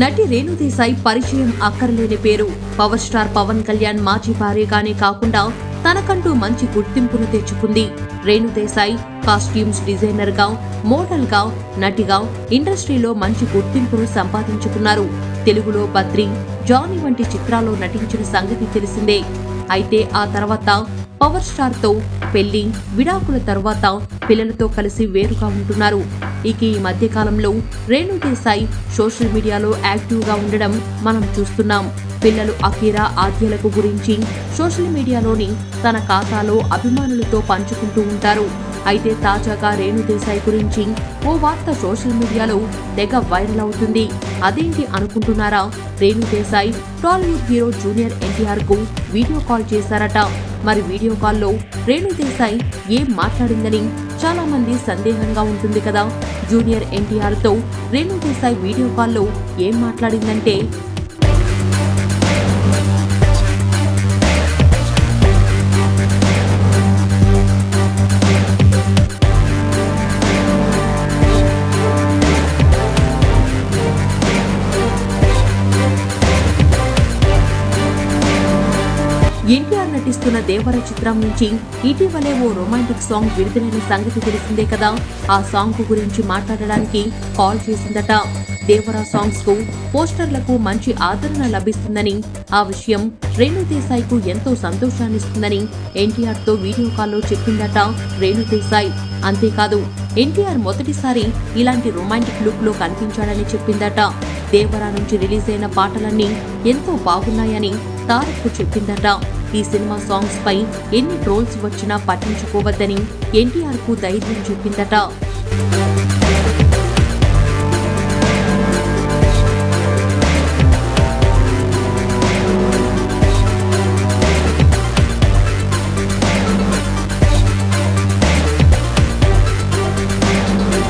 నటి రేణుదేశాయ్ పరిచయం అక్కర్లేని పేరు. పవర్ స్టార్ పవన్ కళ్యాణ్ మాజీ భార్యగానే కాకుండా తనకంటూ మంచి గుర్తింపును తెచ్చుకుంది. రేణుదేశాయ్ కాస్ట్యూమ్స్ డిజైనర్గా మోడల్గా నటిగా ఇండస్ట్రీలో మంచి గుర్తింపును సంపాదించుకున్నారు. తెలుగులో బద్రి జానీ వంటి చిత్రాల్లో నటించిన సంగతి తెలిసిందే. అయితే ఆ తర్వాత పవర్ స్టార్తో పెళ్ళి విడాకుల తర్వాత పిల్లలతో కలిసి వేరుగా ఉంటున్నారు. ఇక ఈ మధ్య కాలంలో రేణు దేశాయ్ సోషల్ మీడియాలో యాక్టివ్గా ఉండడం మనం చూస్తున్నాం. పిల్లలు అకీరా ఆద్యలకు గురించి సోషల్ మీడియాలోని తన ఖాతాలో అభిమానులతో పంచుకుంటూ ఉంటారు. అయితే తాజాగా రేణు దేశాయ్ గురించి ఓ వార్త సోషల్ మీడియాలో తెగ వైరల్ అవుతుంది. అదేంటి అనుకుంటున్నారా? రేణు దేశాయ్ టాలీవుడ్ హీరో జూనియర్ ఎన్టీఆర్కు వీడియో కాల్ చేశారట. మరి వీడియో కాల్లో రేణు దేశాయ్ ఏం మాట్లాడిందని చాలా మంది సందేహంగా ఉంటుంది కదా. జూనియర్ ఎన్టీఆర్తో రేణు దేశాయ్ వీడియో కాల్లో ఏం మాట్లాడిందంటే ఎన్టీఆర్ నటిస్తున్న దేవర చిత్రం నుంచి ఇటీవలే ఓ రొమాంటిక్ సాంగ్ విడుదలైన సంగతి తెలిసిందే కదా. ఆ సాంగ్ గురించి మాట్లాడడానికి కాల్ చేసిందట. దేవర సాంగ్స్కు పోస్టర్లకు మంచి ఆదరణ లభిస్తుందని ఆ విషయం రేణు దేశాయ్కు ఎంతో సంతోషాన్నిస్తుందని ఎన్టీఆర్తో వీడియో కాల్లో చెప్పిందట రేణు దేశాయ్. అంతేకాదు ఎన్టీఆర్ మొదటిసారి ఇలాంటి రొమాంటిక్ లుక్లో కనిపించాడని చెప్పిందట. దేవరా నుంచి రిలీజ్ అయిన పాటలన్నీ ఎంతో బాగున్నాయని తారక్ చెప్పిందట. ఈ సినిమా సాంగ్స్ పై ఎన్ని ట్రోల్స్ వచ్చినా పట్టించుకోవద్దని ఎన్టీఆర్కు ధైర్యం చెప్పిందట